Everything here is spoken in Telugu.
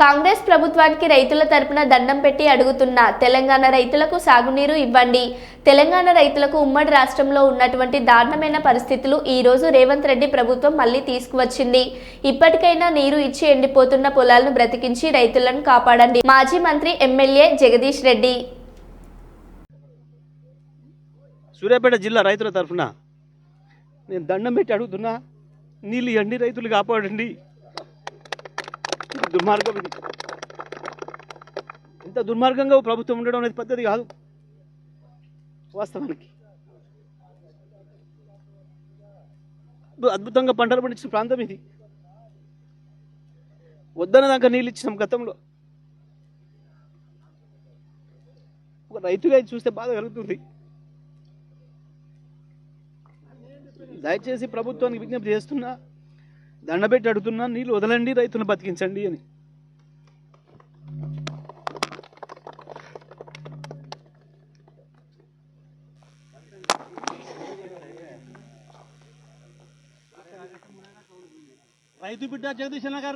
కాంగ్రెస్ ప్రభుత్వానికి రైతుల తరపున దండం పెట్టి అడుగుతున్న తెలంగాణ రైతులకు సాగునీరు ఇవ్వండి తెలంగాణ రైతులకు ఉమ్మడి రాష్ట్రంలో ఉన్నటువంటి దారుణమైన పరిస్థితులు ఈ రోజు రేవంత్ రెడ్డి ప్రభుత్వం మళ్ళీ తీసుకువచ్చింది. ఇప్పటికైనా నీరు ఇచ్చి ఎండిపోతున్న పొలాలను బ్రతికించి రైతులను కాపాడండి. మాజీ మంత్రి ఎమ్మెల్యే జగదీష్ రెడ్డి. సూర్యాపేట జిల్లా రైతుల తరఫున నేను దండం పెట్టి అడుగుతున్నా నీళ్ళు ఎండి రైతులు కాపాడండి. దుర్మార్గం ఇది ఇంత దుర్మార్గంగా ప్రభుత్వం ఉండడం అనేది పద్ధతి కాదు. వాస్తవానికి. అద్భుతంగా పంటలు పండించిన ప్రాంతం ఇది. వద్దన దాకా నీళ్ళు ఇచ్చినాం గతంలో. ఒక రైతుగా ఇది చూస్తే బాధ కలుగుతుంది. దయచేసి ప్రభుత్వానికి విజ్ఞప్తి చేస్తున్నా. దండబెట్టి అడుగుతున్నా నీళ్ళు వదలండి రైతును బతికించండి అని. రైతు బిడ్డ జగదీశ్ గారు